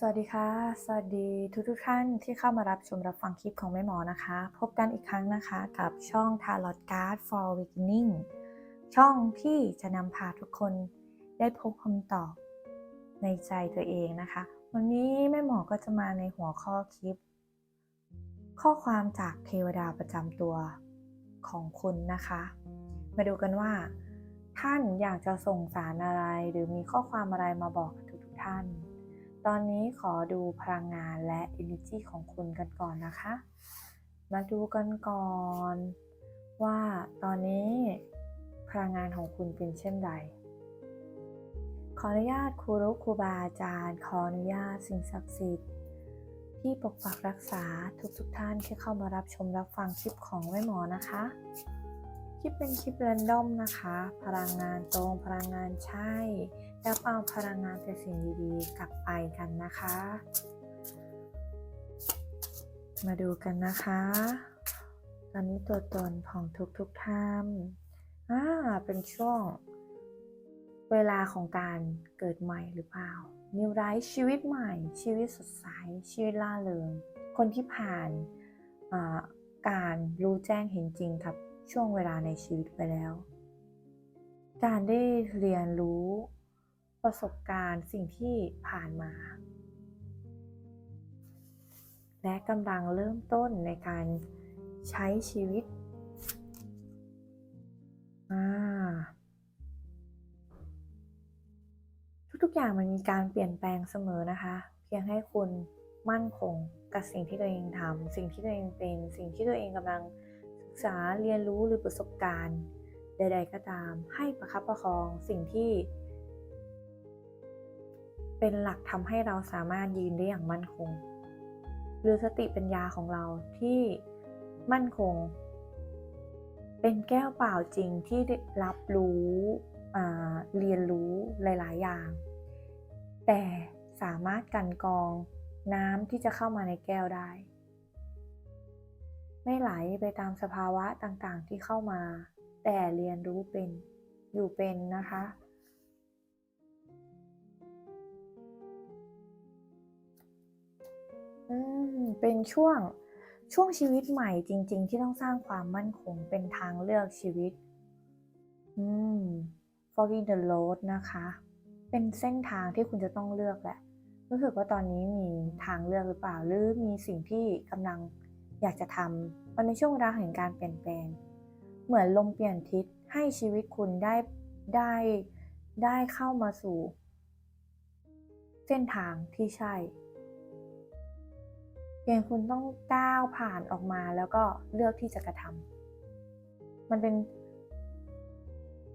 สวัสดีค่ะ สวัสดีทุกทุกท่านที่เข้ามารับชมรับฟังคลิปของแม่หมอนะคะ พบกันอีกครั้งนะคะกับช่อง Tarot Card for Beginning ช่องที่จะนำพาทุกคนได้พบคำตอบในใจตัวเองนะคะ วันนี้แม่หมอก็จะมาในหัวข้อคลิป ข้อความจากเทวดาประจำตัวของคุณนะคะ มาดูกันว่า ท่านอยากจะส่งสารอะไร หรือมีข้อความอะไรมาบอกกับทุกๆท่าน ตอนนี้ขอดูพลังงานและ energy ของคุณกันก่อนนะคะ มาดูกันก่อน ว่าตอนนี้พลังงานของคุณเป็นเช่นไร ขออนุญาตครูรุครูบาอาจารย์ ขออนุญาตสิ่งศักดิ์สิทธิ์ที่ปกปักรักษาทุกๆทท่านที่เข้ามารับชมรับฟังคลิปของแม่หมอนะคะ คลิปเป็นคลิปเรนดอมนะคะ พลังงานตรงพลังงานใช่ แล้วเอาพลังงานแต่สิ่งดีๆ กลับไปกันนะคะ มาดูกันนะคะ ตอนนี้ตัวตนของทุกๆท่านอ่าเป็นช่วง เวลาของการเกิดใหม่หรือเปล่า New l i f ชีวิตใหม่ ชีวิตสดใส ชีวิตล่าเริง คนที่ผ่านการรู้แจ้งเห็นจริงกับช่วงเวลาในชีวิตไปแล้ว การได้เรียนรู้ ประสบการณ์สิ่งที่ผ่านมา และกำลังเริ่มต้นในการใช้ชีวิตทุกๆอย่างมันมีการเปลี่ยนแปลงเสมอนะคะ เพียงให้คุณมั่นคงกับสิ่งที่ตัวเองทำสิ่งที่ตัวเองเป็นสิ่งที่ตัวเองกำลังศึกษาเรียนรู้หรือประสบการณ์ ใด ๆ ก็ตาม ให้ประคับประคองสิ่งที่ เป็นหลักทำให้เราสามารถยืนได้อย่างมั่นคง หรือสติปัญญาของเราที่มั่นคง เป็นแก้วเปล่าจริงที่รับรู้เรียนรู้หลาย ๆ อย่าง แต่สามารถกันกองน้ำที่จะเข้ามาในแก้วได้ ไม่ไหลไปตามสภาวะต่าง ๆ ที่เข้ามา แต่เรียนรู้เป็นอยู่เป็นนะคะ เป็นช่วงช่วงชีวิตใหม่จริง ๆ ที่ต้องสร้างความมั่นคงเป็นทางเลือกชีวิต อืม following the road นะคะ เป็นเส้นทางที่คุณจะต้องเลือกแหละ รู้สึกว่าตอนนี้มีทางเลือกหรือเปล่า หรือมีสิ่งที่กำลังอยากจะทำมันในช่วงเวลาแห่งการเปลี่ยนแปลง เหมือนลมเปลี่ยนทิศให้ชีวิตคุณได้ได้ได้เข้ามาสู่ เส้นทางที่ใช่ พียงคุณต้องก้าวผ่านออกมาแล้วก็เลือกที่จะกระทำมันเป็น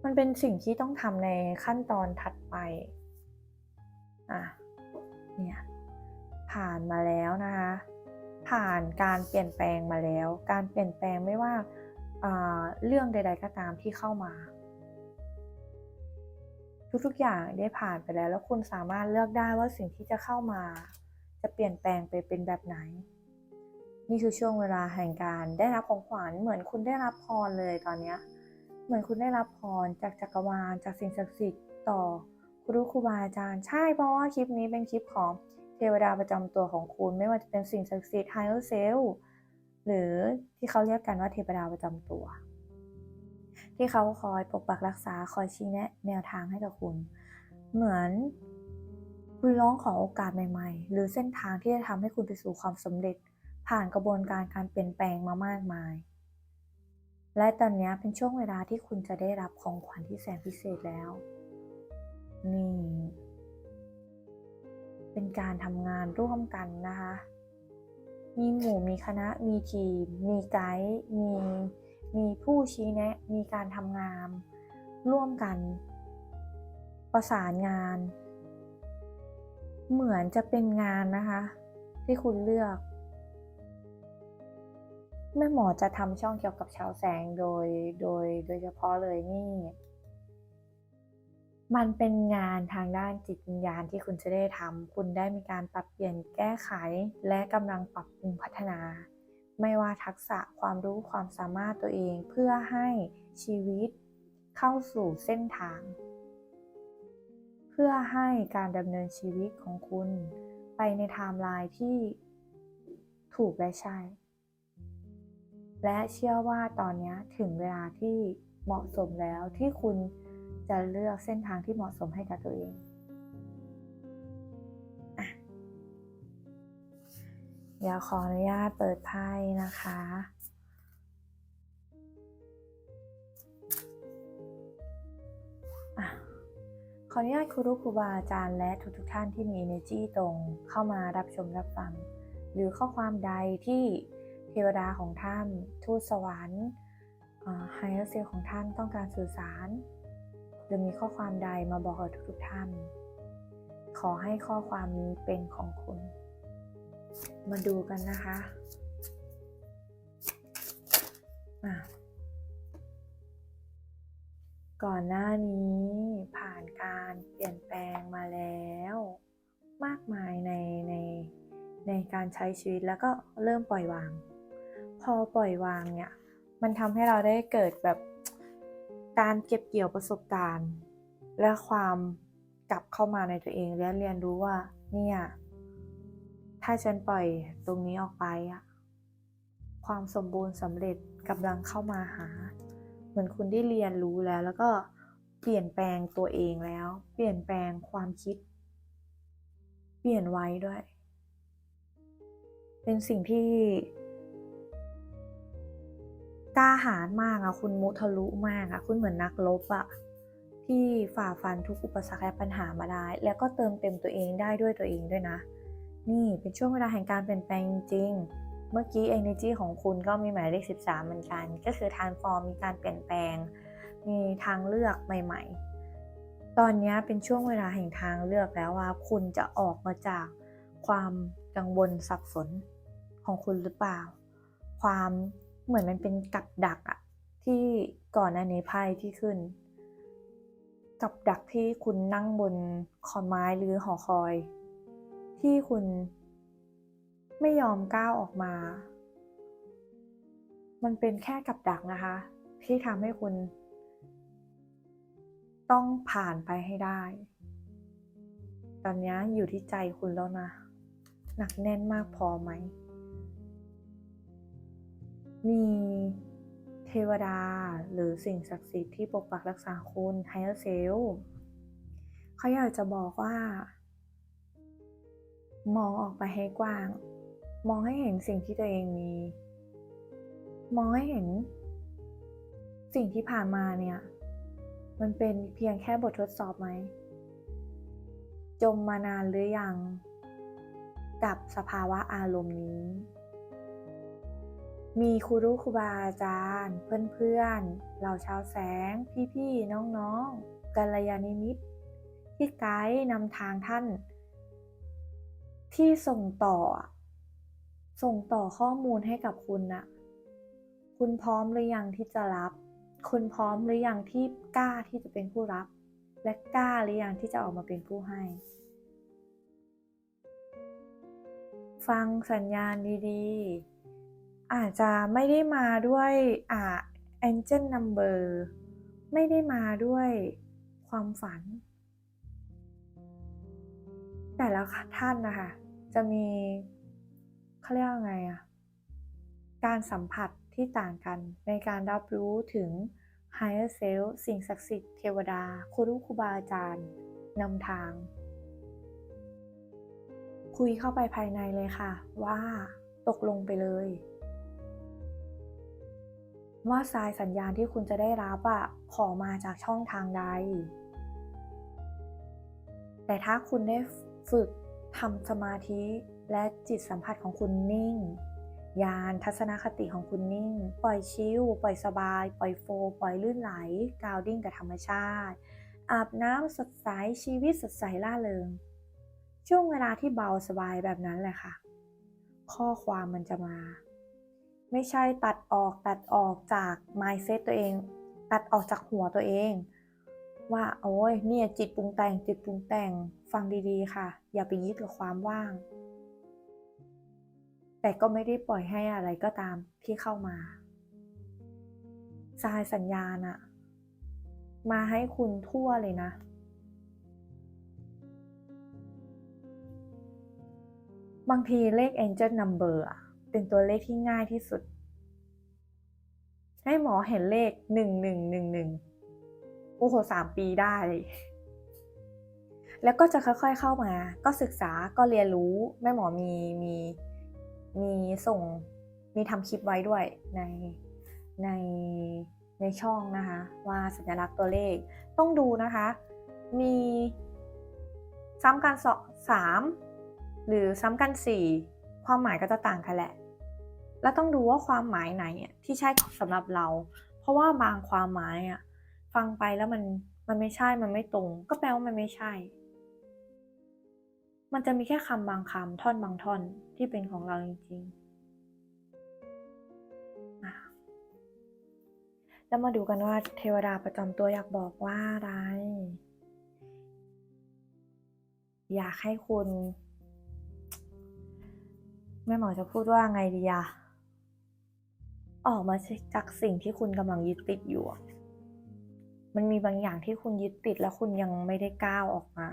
มันเป็นสิ่งที่ต้องทำในขั้นตอนถัดไป อะ เนี่ย ผ่านมาแล้วนะคะ ผ่านการเปลี่ยนแปลงมาแล้ว การเปลี่ยนแปลงไม่ว่าเรื่องใด ๆ ก็ตามที่เข้ามา ทุกๆอย่างได้ผ่านไปแล้ว แล้วคุณสามารถเลือกได้ว่าสิ่งที่จะเข้ามา จะเปลี่ยนแปลงไปเป็นแบบไหน นี่คือช่วงเวลาแห่งการได้รับของขวัญเหมือนคุณได้รับพรเลยตอนเนี้ยเหมือนคุณได้รับพรจากจักรวาลจากสิ่งศักดิ์สิทธิ์ต่อครูครูบาอาจารย์ใช่เพราะว่าคลิปนี้เป็นคลิปของเทวดาประจำตัวของคุณ ไม่ว่าจะเป็นสิ่งศักดิ์สิทธิ์ไฮเออร์เซลหรือที่เขาเรียกกันว่าเทวดาประจำตัว ที่เขาคอยปกปักรักษาคอยชี้แนะแนวทางให้กับคุณ เหมือน คุณร้องขอโอกาสใหม่ๆ หรือเส้นทางที่จะทำให้คุณไปสู่ความสำเร็จ ผ่านกระบวนการการเปลี่ยนแปลงมามากมาย และตอนนี้เป็นช่วงเวลาที่คุณจะได้รับของขวัญที่แสนพิเศษแล้ว นี่ เป็นการทำงานร่วมกันนะคะ มีหมู่มีคณะ มีทีม มีไกด์ มี มีผู้ชี้แนะ มีการทำงาน ร่วมกัน ประสานงาน เหมือนจะเป็นงานนะคะ ที่คุณเลือก แม่หมอจะทำช่องเกี่ยวกับชาวแสงโดยโดยโดยเฉพาะเลยนี่ มันเป็นงานทางด้านจิตวิญญาณที่คุณจะได้ทำคุณได้มีการปรับเปลี่ยนแก้ไข และกำลังปรับปรุงพัฒนา ไม่ว่าทักษะความรู้ความสามารถตัวเองเพื่อให้ชีวิตเข้าสู่เส้นทาง เพื่อให้การดำเนินชีวิตของคุณไปในไทม์ไลน์ที่ถูกและใช่ และเชื่อว่าตอนนี้ถึงเวลาที่เหมาะสมแล้วที่คุณจะเลือกเส้นทางที่เหมาะสมให้กับตัวเองอะเดี๋ยวขออนุญาตเปิดไพ่นะคะ อะ ขออนุญาตครูครูบาอาจารย์และทุกๆท่านที่มี energy ตรงเข้ามารับชมรับฟัง หรือข้อความใดที่เทวดาของท่านทูตสวรรค์ไฮเออเซลของท่านต้องการสื่อสาร หรือมีข้อความใดมาบอกกับทุกๆท่าน ขอให้ข้อความนี้เป็นของคุณ มาดูกันนะคะอะ ก่อนหน้านี้ผ่านการเปลี่ยนแปลงมาแล้ว มากมายในในในการใช้ชีวิตแล้วก็เริ่มปล่อยวาง พอปล่อยวางเนี่ยมันทำให้เราได้เกิดแบบการเก็บเกี่ยวประสบการณ์ และความกลับเข้ามาในตัวเองและเรียนรู้ว่าเนี่ยถ้าฉันปล่อยตรงนี้ออกไปอะความสมบูรณ์สำเร็จกำลังเข้ามาหา เหมือนคุณได้เรียนรู้แล้ว แล้วก็เปลี่ยนแปลงตัวเองแล้ว เปลี่ยนแปลงความคิด เปลี่ยนไว้ด้วย เป็นสิ่งที่กล้าหาญมากอะคุณมุทะลุมากอะคุณเหมือนนักรบอะที่ฝ่าฟันทุกอุปสรรคและปัญหามาได้ แล้วก็เติมเต็มตัวเองได้ด้วยตัวเองด้วยนะ นี่เป็นช่วงเวลาแห่งการเปลี่ยนแปลงจริง เมื่อกี้ energy ของคุณก็มีหมายเลข 13 เหมือนกัน ก็คือ transform มีการเปลี่ยนแปลง มีทางเลือกใหม่ ๆ ตอนนี้เป็นช่วงเวลาแห่งทางเลือกแล้วว่า คุณจะออกมาจากความกังวลสับสนของคุณหรือเปล่า ความเหมือนมันเป็นกับดักอะที่ก่อนหน้านี้ไพ่ที่ขึ้น กับดักที่คุณนั่งบนขอนไม้หรือหอคอย ที่คุณ ไม่ยอมก้าวออกมา มันเป็นแค่กับดักนะคะ ที่ทำให้คุณ ต้องผ่านไปให้ได้ ตอนนี้อยู่ที่ใจคุณแล้วนะ หนักแน่นมากพอไหม มีเทวดาหรือสิ่งศักดิ์สิทธิ์ที่ปกปักรักษาคุณไฮเออร์เซลเขาอยากจะบอกว่า มองออกไปให้กว้าง มองให้เห็นสิ่งที่ตัวเองมี มองให้เห็น สิ่งที่ผ่านมาเนี่ย มันเป็นเพียงแค่บททดสอบไหม จมมานานหรือยัง กับสภาวะอารมณ์นี้ มีครูรู้ครูบาอาจารย์ เพื่อนๆ เหล่าชาวแสง พี่ๆ น้องๆกัลยาณิมิตรที่ไกด์นำทางท่าน ที่ส่งต่อ ส่งต่อข้อมูลให้กับคุณนะคุณพร้อมหรือยังที่จะรับ คุณพร้อมหรือยังที่กล้าที่จะเป็นผู้รับ และกล้าหรือยังที่จะออกมาเป็นผู้ให้ ฟังสัญญาณดีๆ อาจจะไม่ได้มาด้วยอ่า angel number ไม่ได้มาด้วยความฝัน แต่ละท่านนะคะ จะมี เขาเรียกว่าไงอะการสัมผัสที่ต่างกันในการรับรู้ถึง higher self สิ่งศักดิ์สิทธิ์เทวดาครูครูบาอาจารย์นำทาง คุยเข้าไปภายในเลยค่ะ ว่าตกลงไปเลย ว่าสายสัญญาณที่คุณจะได้รับอะขอมาจากช่องทางใด แต่ถ้าคุณได้ฝึกทำสมาธิ และจิตสัมผัสของคุณนิ่ง ยานทัศนคติของคุณนิ่ง ปล่อยชิลปล่อยสบาย ปล่อยโฟ ปล่อยลื่นไหล กาวดิ้งกับธรรมชาติ อาบน้ำสดใสชีวิตสดใสล่าเริง ช่วงเวลาที่เบาสบายแบบนั้นแหละค่ะ ข้อความมันจะมา ไม่ใช่ตัดออกตัดออกจาก mindset ตัวเอง ตัดออกจากหัวตัวเองว่าโอ้ยเนี่ยจิตปรุงแต่งจิตปรุงแต่งฟังดีๆ ค่ะ อย่าไปยึดกับความว่าง แต่ก็ไม่ได้ปล่อยให้อะไรก็ตามที่เข้ามาสายสัญญาณอะมาให้คุณทั่วเลยนะ บางทีเลข angel number เป็นตัวเลขที่ง่ายที่สุด ให้หมอเห็นเลขหนึ่งหนึ่งหนึ่งหนึ่งโอ้โหสามปีได้ แล้วก็จะค่อยๆเข้ามา ก็ศึกษาก็เรียนรู้ แม่หมอมีมี มีส่งมีทำคลิปไว้ด้วยในในในช่องนะคะ ว่าสัญลักษณ์ตัวเลขต้องดูนะคะ มีซ้ำกันสองสามหรือซ้ำกันสี่ความหมายก็จะต่างกันแหละ แล้วต้องดูว่าความหมายไหนที่ใช่สำหรับเรา เพราะว่าบางความหมายอะฟังไปแล้วมันมันไม่ใช่มันไม่ตรง ก็แปลว่ามันไม่ใช่ มันจะมีแค่คำบางคำท่อนบางท่อนที่เป็นของเราจริงๆ แล้วมาดูกันว่าเทวดาประจำตัวอยากบอกว่าอะไร อยากให้คุณแม่หมอจะพูดว่าไงดีอะออกมาจากสิ่งที่คุณกำลังยึดติดอยู่ มันมีบางอย่างที่คุณยึดติดแล้วคุณยังไม่ได้ก้าวออกมา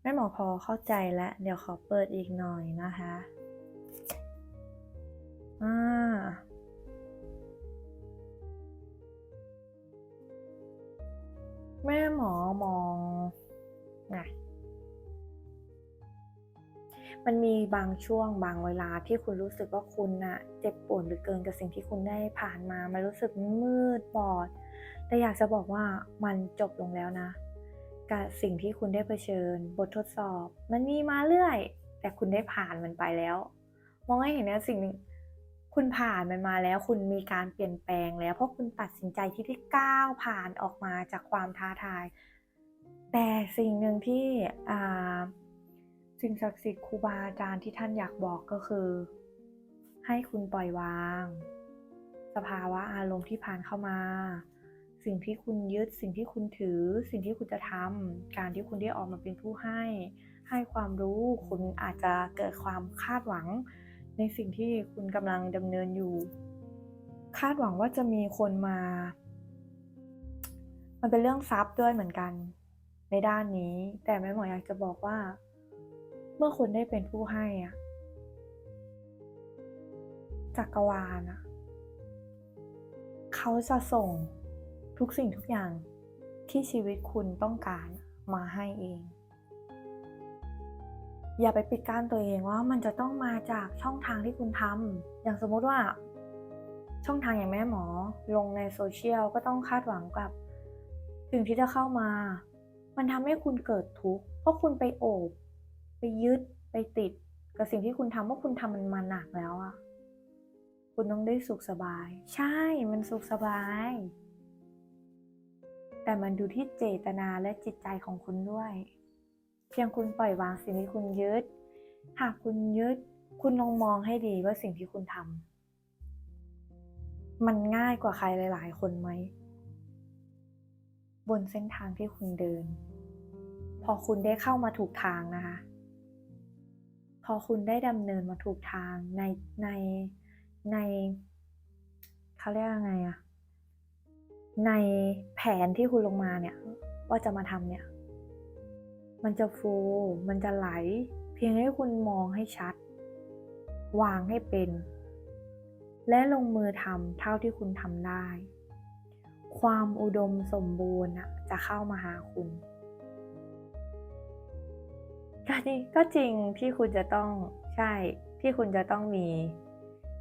แม่หมอพอเข้าใจแล้ว เดี๋ยวขอเปิดอีกหน่อยนะคะอ่าแม่หมอมองนะมันมีบางช่วงบางเวลาที่คุณรู้สึกว่าคุณน่ะเจ็บปวดหรือเกินกับสิ่งที่คุณได้ผ่านมา มันรู้สึกมืดบอด แต่อยากจะบอกว่ามันจบลงแล้วนะ กับสิ่งที่คุณได้เผชิญ บททดสอบ มันมีมาเรื่อย แต่คุณได้ผ่านมันไปแล้ว มองให้เห็นนะสิ่งหนึ่งคุณผ่านมันมาแล้ว คุณมีการเปลี่ยนแปลงแล้ว เพราะคุณตัดสินใจที่ได้ก้าวผ่านออกมาจากความท้าทาย แต่สิ่งหนึ่งที่สิ่งศักดิ์สิทธิ์ครูบาอาจารย์ที่ท่านอยากบอกก็คือ ให้คุณปล่อยวาง สภาวะอารมณ์ที่ผ่านเข้ามา สิ่งที่คุณยึดสิ่งที่คุณถือ สิ่งที่คุณจะทำการที่คุณได้ออกมาเป็นผู้ให้ ให้ความรู้คุณอาจจะเกิดความคาดหวัง ในสิ่งที่คุณกำลังดำเนินอยู่ คาดหวังว่าจะมีคนมา มันเป็นเรื่องทรัพย์ด้วยเหมือนกัน ในด้านนี้ แต่แม่หมออยากจะบอกว่า เมื่อคุณได้เป็นผู้ให้อะจักรวาลอะเขาจะส่ง ทุกสิ่งทุกอย่างที่ชีวิตคุณต้องการมาให้เอง อย่าไปปิดกั้นตัวเองว่ามันจะต้องมาจากช่องทางที่คุณทำอย่างสมมติว่า ช่องทางอย่างแม่หมอลงในโซเชียลก็ต้องคาดหวังกับสิ่งที่จะเข้ามา มันทำให้คุณเกิดทุกข์เพราะคุณไปโอบไปยึดไปติดกับสิ่งที่คุณทำว่าคุณทำมันมาหนักแล้วอะคุณต้องได้สุขสบาย ใช่มันสุขสบาย แต่มันดูที่เจตนาและจิตใจของคุณด้วย เพียงคุณปล่อยวางสิ่งที่คุณยึด หากคุณยึด คุณลองมองให้ดีว่าสิ่งที่คุณทำมันง่ายกว่าใครหลาย ๆ คนไหม บนเส้นทางที่คุณเดิน พอคุณได้เข้ามาถูกทางนะคะ พอคุณได้ดำเนินมาถูกทางในในในเขาเรียกยังไงอะ ในแผนที่คุณลงมาเนี่ยว่าจะมาทำเนี่ย มันจะโฟมันจะไหล เพียงให้คุณมองให้ชัด วางให้เป็น และลงมือทำเท่าที่คุณทำได้ ความอุดมสมบูรณ์อะจะเข้ามาหาคุณก็จริงก็จริงที่คุณจะต้องใช่ที่คุณจะต้องมี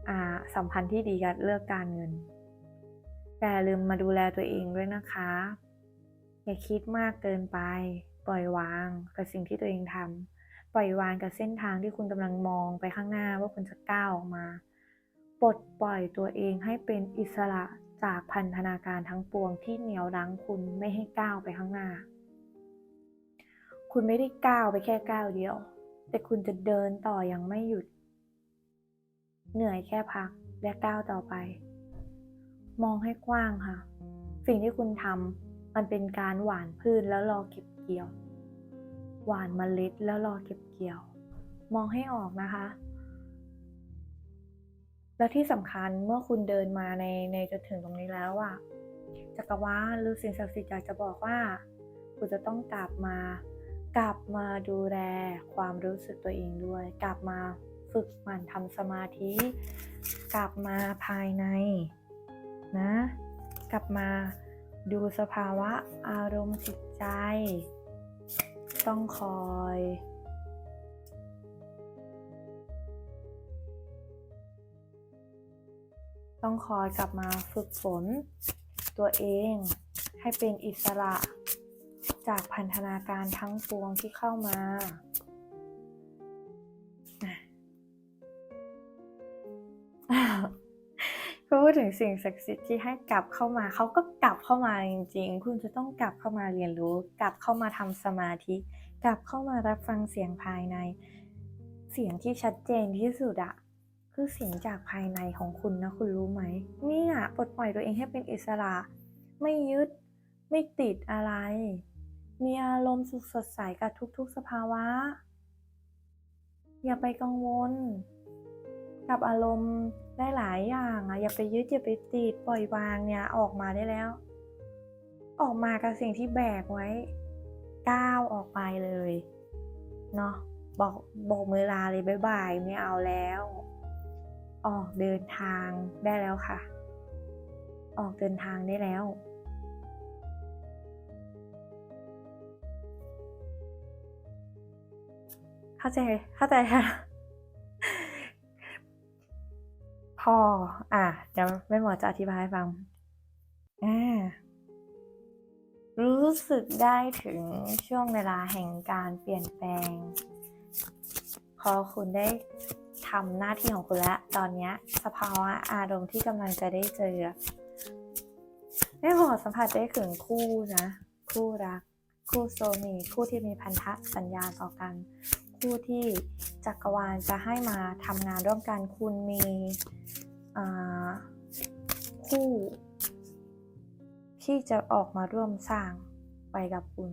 อ่าสัมพันธ์ที่ดีกับเลือกการเงิน แต่ลืมมาดูแลตัวเองด้วยนะคะ อย่าคิดมากเกินไป ปล่อยวางกับสิ่งที่ตัวเองทำปล่อยวางกับเส้นทางที่คุณกำลังมองไปข้างหน้าว่าคุณจะก้าวออกมาปลดปล่อยตัวเองให้เป็นอิสระจากพันธนาการทั้งปวงที่เหนี่ยวรั้งคุณไม่ให้ก้าวไปข้างหน้า คุณไม่ได้ก้าวไปแค่ก้าวเดียว แต่คุณจะเดินต่ออยังไม่หยุด เหนื่อยแค่พักและก้าวต่อไป มองให้กว้างค่ะ สิ่งที่คุณทำมันเป็นการหว่านพืชแล้วรอเก็บเกี่ยว หว่านเมล็ดแล้วรอเก็บเกี่ยว มองให้ออกนะคะ แล้วที่สำคัญเมื่อคุณเดินมาในในจนถึงตรงนี้แล้วอะจักรวาลหรือสิ่งศักดิ์สิทธิ์อยากจะบอกว่า คุณจะต้องกลับมากลับมาดูแลความรู้สึกตัวเองด้วย กลับมาฝึกหมั่นทำสมาธิ กลับมาภายใน นะ กลับมาดูสภาวะอารมณ์จิตใจ ต้องคอยต้องคอยกลับมาฝึกฝน ตัวเองให้เป็นอิสระ จากพันธนาการทั้งปวงที่เข้ามา ดถึงสิ่งศักดิ์สิทธิ์ที่ให้กลับเข้ามาเขาก็กลับเข้ามาจริง ๆ คุณจะต้องกลับเข้ามาเรียนรู้ กลับเข้ามาทำสมาธิ กลับเข้ามารับฟังเสียงภายใน เสียงที่ชัดเจนที่สุดอะคือเสียงจากภายในของคุณนะคุณรู้ไหมเนี่ยปลดปล่อยตัวเองให้เป็นอิสระ ไม่ยึด ไม่ติดอะไร มีอารมณ์สุขสดใสกับทุก ๆ สภาวะ อย่าไปกังวล กับอารมณ์ได้หลายอย่างอะอย่าไปยึดอย่าไปติดปล่อยวางเนี่ยออกมาได้แล้ว ออกมากับสิ่งที่แบกไว้ก้าวออกไปเลยเนาะบอกบอกมือลาเลยบายบายไม่เอาแล้ว ออกเดินทางได้แล้วค่ะ ออกเดินทางได้แล้ว เข้าใจเข้าใจค่ะ พอ อะ เดี๋ยวแม่หมอจะอธิบายให้ฟัง อ่า รู้สึกได้ถึงช่วงเวลาแห่งการเปลี่ยนแปลง พอคุณได้ทำหน้าที่ของคุณแล้ว ตอนนี้สภาวะอารมณ์ที่กำลังจะได้เจอแม่หมอสัมผัสได้ถึงคู่นะ คู่รัก คู่โซลเมีคู่ที่มีพันธะสัญญาต่อกัน คู่ที่จักรวาลจะให้มาทำงานร่วมกัน คุณมีคู่ที่จะออกมาร่วมสร้างไปกับคุณ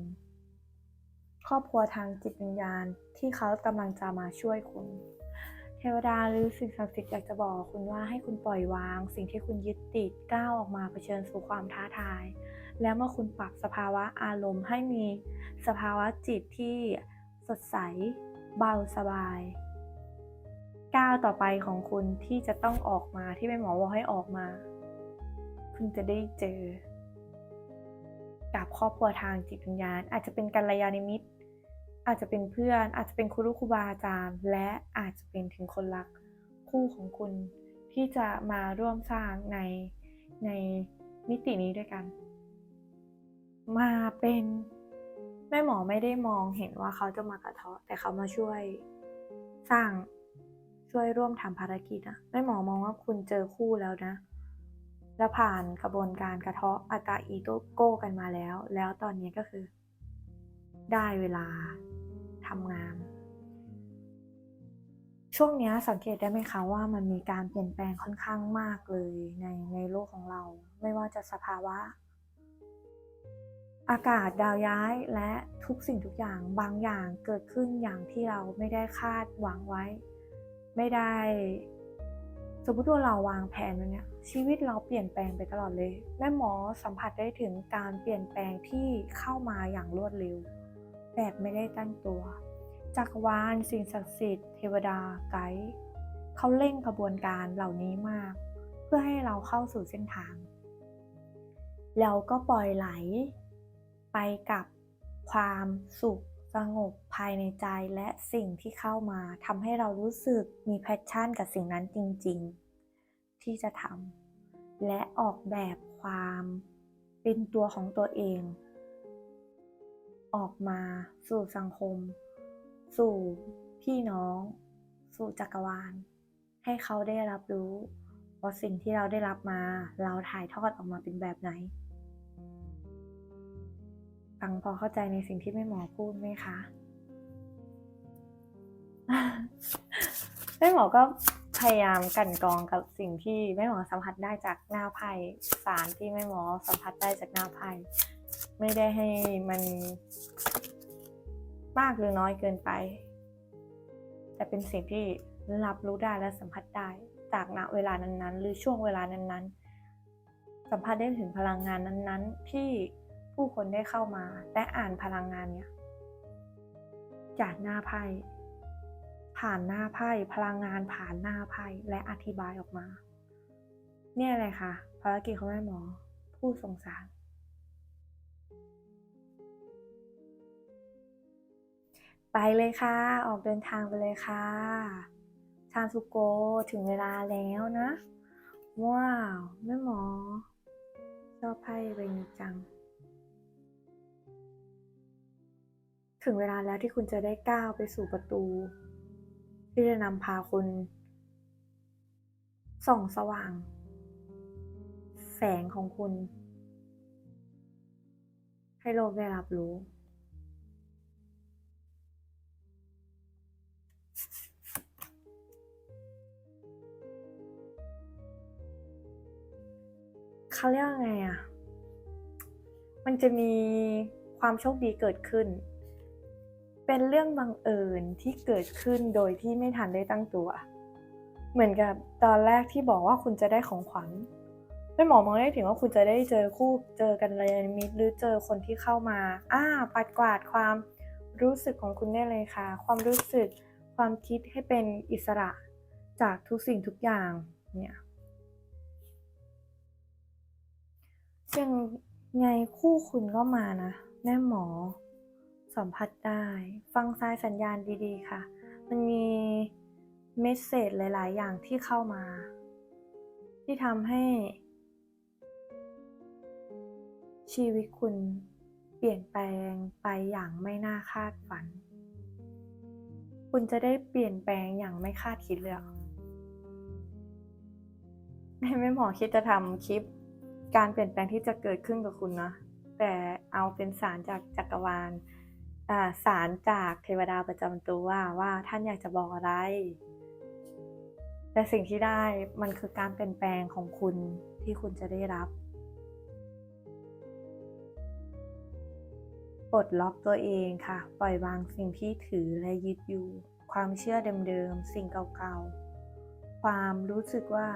ครอบครัวทางจิตวิญญาณที่เขากำลังจะมาช่วยคุณ เทวดาหรือสิ่งศักดิ์สิทธิ์อยากจะบอกคุณว่าให้คุณปล่อยวาง สิ่งที่คุณยึดติดก้าวออกมาเผชิญสู่ความท้าทาย แล้วเมื่อคุณปรับสภาวะอารมณ์ให้มีสภาวะจิตที่สดใส เบาสบาย ก้าวต่อไปของคุณที่จะต้องออกมาที่แม่หมอบอกให้ออกมา คุณจะได้เจอ กับครอบครัวทางจิตวิญญาณ อาจจะเป็นกัลยาณมิตร อาจจะเป็นเพื่อน อาจจะเป็นครูครูบาอาจารย์ และอาจจะเป็นถึงคนรักคู่ของคุณที่จะมาร่วมสร้างในในมิตินี้ด้วยกัน มาเป็น แม่หมอไม่ได้มองเห็นว่าเขาจะมากระเทาะ แต่เขามาช่วยสร้างช่วยร่วมทำภารกิจอะแม่หมอมองว่าคุณเจอคู่แล้วนะ แล้วผ่านกระบวนการกระเทาะอากาอีโตโก้กันมาแล้ว แล้วตอนนี้ก็คือ ได้เวลาทำงาน ช่วงนี้สังเกตได้ไหมคะว่ามันมีการเปลี่ยนแปลงค่อนข้างมากเลยในในโลกของเรา ไม่ว่าจะสภาวะ อากาศดาวย้ายและทุกสิ่งทุกอย่างบางอย่างเกิดขึ้นอย่างที่เราไม่ได้คาดหวังไว้ ไม่ได้ สมมติว่าเราวางแผนไว้เนี่ยชีวิตเราเปลี่ยนแปลงไปตลอดเลยแม่หมอสัมผัสได้ถึงการเปลี่ยนแปลงที่เข้ามาอย่างรวดเร็ว แบบไม่ได้ตั้งตัวจักรวาลสิ่งศักดิ์สิทธิ์เทวดาไกด์เขาเร่งกระบวนการเหล่านี้มาก เพื่อให้เราเข้าสู่เส้นทางแล้วก็ปล่อยไหล ไปกับความสุขสงบภายในใจและสิ่งที่เข้ามาทำให้เรารู้สึกมีแพชชั่นกับสิ่งนั้นจริง ๆ ที่จะทำและออกแบบความเป็นตัวของตัวเอง ออกมาสู่สังคม สู่พี่น้อง สู่จักรวาล ให้เขาได้รับรู้ว่าสิ่งที่เราได้รับมา เราถ่ายทอดออกมาเป็นแบบไหน ฟังพอเข้าใจในสิ่งที่แม่หมอพูดไหมคะแม่หมอก็พยายามกันกรองกับสิ่งที่แม่หมอสัมผัสได้จากหน้าไพ่สารที่แม่หมอสัมผัสได้จากหน้าไพ่ไม่ได้ให้มันมากหรือน้อยเกินไป แต่เป็นสิ่งที่รับรู้ได้และสัมผัสได้จากณเวลานั้นๆ หรือช่วงเวลานั้นๆ สัมผัสได้ถึงพลังงานนั้นๆ ที่ ผู้คนได้เข้ามาและอ่านพลังงานเนี่ยจากหน้าไพ่ผ่านหน้าไพ่พลังงานผ่านหน้าไพ่และอธิบายออกมา เนี่ยเลยค่ะภารกิจของแม่หมอ ผู้สงสาร ไปเลยค่ะ ออกเดินทางไปเลยค่ะชานสุโกถึงเวลาแล้วนะ ว้าว แม่หมอ ชอบไพ่ใบนี้จัง ถึงเวลาแล้วที่คุณจะได้ก้าวไปสู่ประตู ที่จะนำพาคุณ ส่องสว่าง แสงของคุณ ให้โลกได้รับรู้ เขาเรียกว่าไงอะ มันจะมีความโชคดีเกิดขึ้น เป็นเรื่องบังเอิญที่เกิดขึ้นโดยที่ไม่ทันได้ตั้งตัว เหมือนกับตอนแรกที่บอกว่าคุณจะได้ของขวัญเป็นหมอมองได้ถึงว่าคุณจะได้เจอคู่เจอกันเลยมิตรหรือเจอคนที่เข้ามาอ่าปัดกวาดความรู้สึกของคุณได้เลยค่ะ ความรู้สึกความคิดให้เป็นอิสระจากทุกสิ่งทุกอย่างเนี่ยยังไงคู่คุณก็มานะ แม่หมอ สัมผัสได้ ฟังสายสัญญาณดีๆ ค่ะ มันมีเมสเซจหลาย ๆ อย่างที่เข้ามา ที่ทำให้ ชีวิตคุณเปลี่ยนแปลงไปอย่างไม่น่าคาดฝัน คุณจะได้เปลี่ยนแปลงอย่างไม่คาดคิดเลยอะแม่หมอคิดจะทำคลิปการเปลี่ยนแปลงที่จะเกิดขึ้นกับคุณนะ แต่เอาเป็นสารจากจักรวาล สารจากเทวดาประจำตัวว่าว่าท่านอยากจะบอกอะไร แต่สิ่งที่ได้มันคือการเปลี่ยนแปลงของคุณที่คุณจะได้รับปลดล็อกตัวเองค่ะ ปล่อยวางสิ่งที่ถือและยึดอยู่ ความเชื่อเดิมๆ สิ่งเก่าๆ ความรู้สึกว่า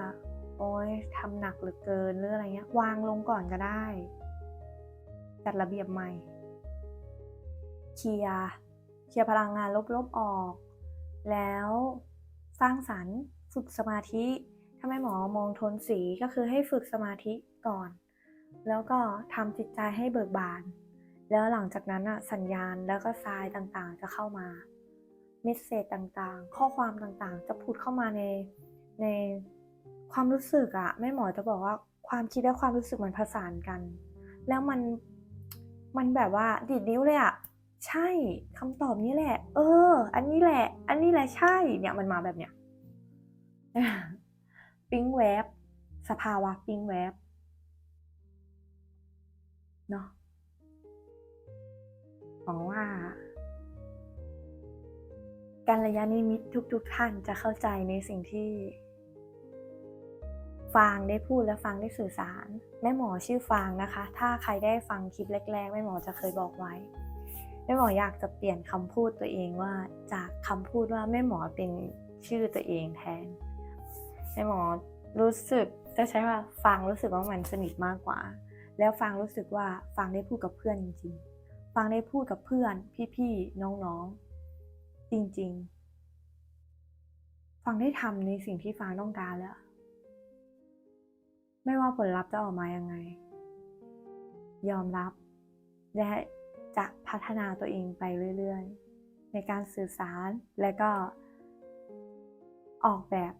โอ๊ยทำหนักเหลือเกินหรืออะไรเงี้ยวางลงก่อนก็ได้ จัดระเบียบใหม่ เคลียร์เคลียร์พลังงานลบๆออก แล้วสร้างสรรค์ฝึกสมาธิ ถ้าไม่หมอมองโทนสีก็คือให้ฝึกสมาธิก่อน แล้วก็ทำจิตใจให้เบิกบาน แล้วหลังจากนั้นอะสัญญาณแล้วก็ทรายต่างๆ จะเข้ามาเมสเซจต่างๆ ข้อความต่างๆ จะพูดเข้ามาในในความรู้สึกอะแม่หมอจะบอกว่าความคิดและความรู้สึกมันผสานกัน แล้วมันมันแบบว่าดีดนิ้วเลยอะ ใช่คำตอบนี้แหละ เออ อันนี้แหละ อันนี้แหละใช่ เนี่ยมันมาแบบเนี้ยปิ้งแวบสภาวะปิ้งแวบเนาะหวังว่า การระยะนิมิตทุกๆทท่านจะเข้าใจในสิ่งที่ฟางได้พูดและฟางได้สื่อสาร แม่หมอชื่อฟางนะคะ ถ้าใครได้ฟังคลิปแรกๆ แม่หมอจะเคยบอกไว้ แม่หมออยากจะเปลี่ยนคำพูดตัวเองว่าจากคำพูดว่าแม่หมอเป็นชื่อตัวเองแทนแม่หมอรู้สึกจะใช้ว่าฟังรู้สึกว่ามันสนิทมากกว่า แล้วฟังรู้สึกว่าฟังได้พูดกับเพื่อนจริงๆ ฟังได้พูดกับเพื่อน พี่ๆน้องๆ จริงๆ ฟังได้ทำในสิ่งที่ฟังต้องการแล้ว ไม่ว่าผลลัพธ์จะออกมายังไง ยอมรับและ จะพัฒนาตัวเองไปเรื่อยๆ ในการสื่อสารและก็ออกแบบ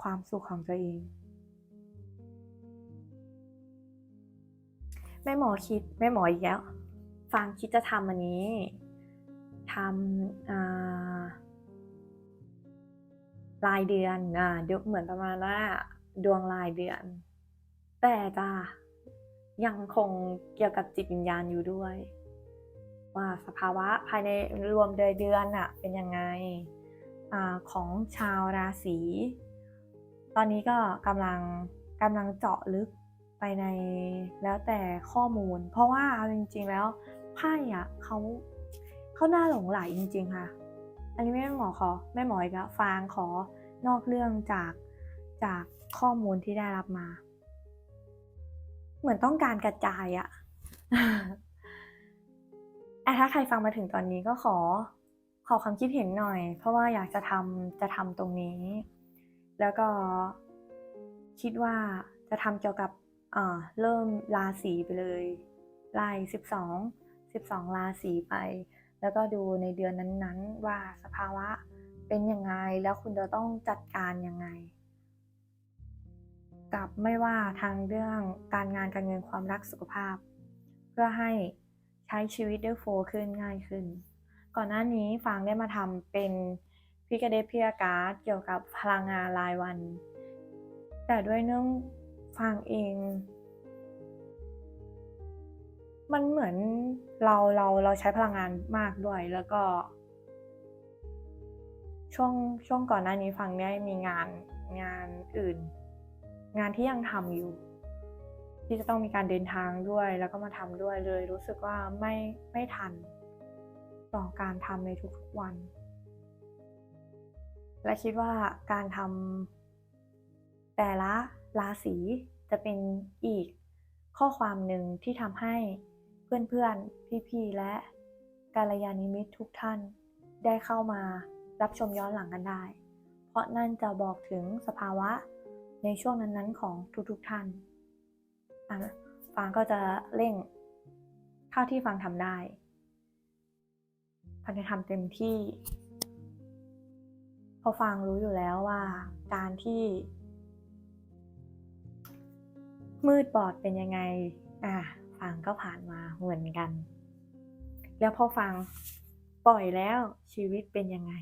ความสุขของตัวเอง แม่หมอคิดแม่หมออีกแล้วฟังคิดจะทำอันนี้ทำอ่ารายเดือนอ่าเดี๋ยวเหมือนประมาณว่าดวงรายเดือน แต่จ้า ยังคงเกี่ยวกับจิตวิญญาณอยู่ด้วย ว่าสภาวะภายในรวมเดือนเดือนอะเป็นยังไงอของชาวราศีตอนนี้ก็กำลังกำลังเจาะลึกไปในแล้วแต่ข้อมูล เพราะว่าเอาจริง ๆ แล้วไพ่อะเขาเขาน่าหลงไหลจริง ๆ ค่ะ อันนี้แม่หมอขอแม่หมออีกแล้วฟางขอนอกเรื่องจากจากข้อมูลที่ได้รับมา เหมือนต้องการกระจายอะอะถ้าใครฟังมาถึงตอนนี้ก็ขอขอความคิดเห็นหน่อย เพราะว่าอยากจะทำจะทำตรงนี้ แล้วก็คิดว่าจะทำเกี่ยวกับเริ่มราศีไปเลยไล่สิบสองสิบสองราศีไป แล้วก็ดูในเดือนนั้นๆ ว่าสภาวะเป็นยังไงแล้วคุณจะต้องจัดการยังไง กับไม่ว่าทางเรื่องการงานการเงินความรักสุขภาพ เพื่อให้ใช้ชีวิตด้วยโฟล์ขึ้นง่ายขึ้น ก่อนหน้านี้ฟางได้มาทำเป็นพิกเดพิอาการ์ดเกี่ยวกับพลังงานรายวัน แต่ด้วยเนื่องฟางเอง มันเหมือนเราเราเราใช้พลังงานมากด้วยแล้วก็ช่วงช่วงก่อนหน้านี้ฟังได้มีงานงานอื่น งานที่ยังทำอยู่ ที่จะต้องมีการเดินทางด้วย แล้วก็มาทำด้วยเลย รู้สึกว่าไม่ไม่ทัน ต่อการทำในทุกๆวัน และคิดว่าการทำแต่ละราศีจะเป็นอีกข้อความหนึ่งที่ทำให้เพื่อนๆ พี่ๆ และกาลยานิมิตรทุกท่านได้เข้ามารับชมย้อนหลังกันได้ เพราะนั่นจะบอกถึงสภาวะ ในช่วงนั้นๆ ของทุกๆท่านฟางก็จะเร่งเท่าที่ฟังทำได้ฟังจะทำเต็มที่เพอฟังรู้อยู่แล้วว่า การที่ มืดบอดเป็นยังไง อะฟังก็ผ่านมาเหมือนกัน แล้วพอฟังปล่อยแล้วชีวิตเป็นยังไง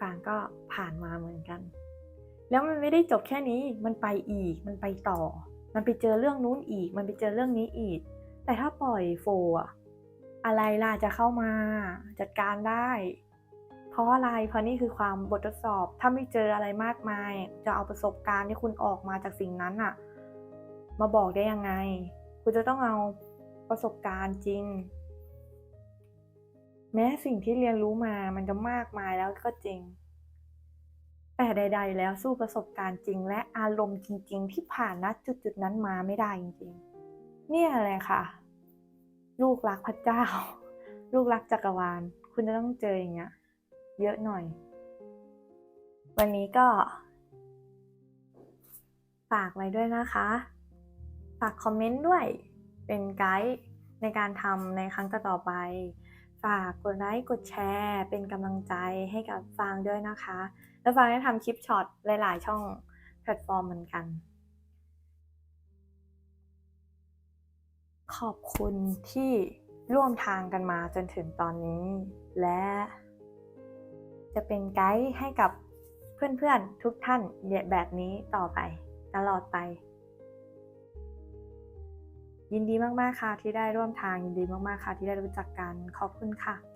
ฟังก็ผ่านมาเหมือนกัน แล้วมันไม่ได้จบแค่นี้ มันไปอีก มันไปต่อ มันไปเจอเรื่องนู้นอีก มันไปเจอเรื่องนี้อีก แต่ถ้าปล่อยโฟอะอะไรล่ะจะเข้ามา จัดการได้ เพราะอะไร เพราะนี่คือความบททดสอบ ถ้าไม่เจออะไรมากมาย จะเอาประสบการณ์ที่คุณออกมาจากสิ่งนั้นอะมาบอกได้ยังไง คุณจะต้องเอาประสบการณ์จริง แม้สิ่งที่เรียนรู้มามันจะมากมายแล้วก็จริง แต่ใด ๆ แล้วสู้ประสบการณ์จริง และอารมณ์จริง ๆ ที่ผ่านณจุดๆนั้นมาไม่ได้จริงๆ เนี่ยแหละค่ะ ลูกรักพระเจ้า ลูกรักจักรวาล คุณจะต้องเจออย่างเงี้ย เยอะหน่อย วันนี้ก็ ฝากไว้ด้วยนะคะ ฝากคอมเมนต์ด้วย เป็นไกด์ในการทำในครั้งต่อไป ฝากกดไลค์ กดแชร์ เป็นกำลังใจให้กับฟางด้วยนะคะ แล้วฟางได้ทำคลิปช็อตหลาย ๆ ช่องแพลตฟอร์มเหมือนกัน ขอบคุณที่ร่วมทางกันมาจนถึงตอนนี้ และจะเป็นไกด์ให้กับเพื่อน ๆ ทุกท่านแบบนี้ต่อไป ตลอดไป ยินดีมาก ๆ ค่ะที่ได้ร่วมทางยินดีมาก ๆ ค่ะที่ได้รู้จักกันขอบคุณค่ะ